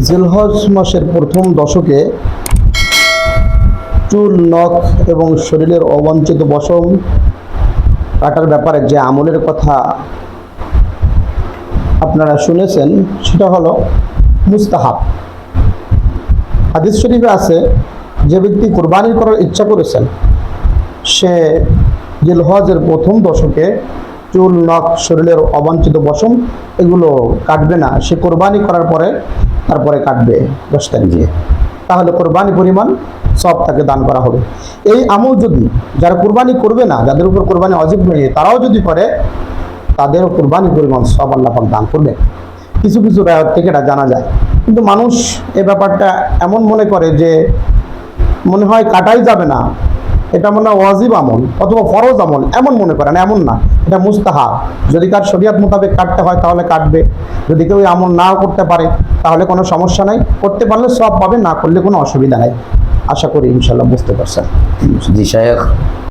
জিলহজ মাসের প্রথম দশকে চুল, নখ এবং শরীরের অবাঞ্ছিত বসম কাটার ব্যাপারে যে আমলের কথা আপনারা শুনেছেন, সেটা হলো মুস্তাহাব। হাদিস শরীফে আছে, যে ব্যক্তি কোরবানি করার ইচ্ছা করেছেন, সে জিলহজের প্রথম দশকে চুল, নখ, শরীরের অবাঞ্ছিত বসম এগুলো কাটবে না। সে কোরবানি করার পরে, তারপরে কাটবে দশ তারিখে তাহলে কোরবানি পরিমাণ সব তাকে দান করা হবে। এই আমল যদি যারা কোরবানি করবে না, যাদের উপর কোরবানি অজিব হয়ে, তারাও যদি করে, তাদেরও কোরবানি পরিমাণ সব আল্লাপাক দান করবে কিছু কিছু রায়ত থেকে এটা জানা যায়। কিন্তু মানুষ এ ব্যাপারটা এমন মনে করে যে মনে হয় কাটাই যাবে না। এটা মনে হয় ওয়াজিব আমল অথবা ফরজ আমল, এমন মনে করেন, এমন না। এটা মুস্তাহাব। যদি কার শরিয়াত মোতাবেক কাটতে হয় তাহলে কাটবে। যদি কেউ আমল নাও করতে পারে, তাহলে কোনো সমস্যা নাই। করতে পারলে সব পাবে না করলে কোনো অসুবিধা নাই। আশা করি ইনশাল্লাহ বুঝতে পারছেন। জি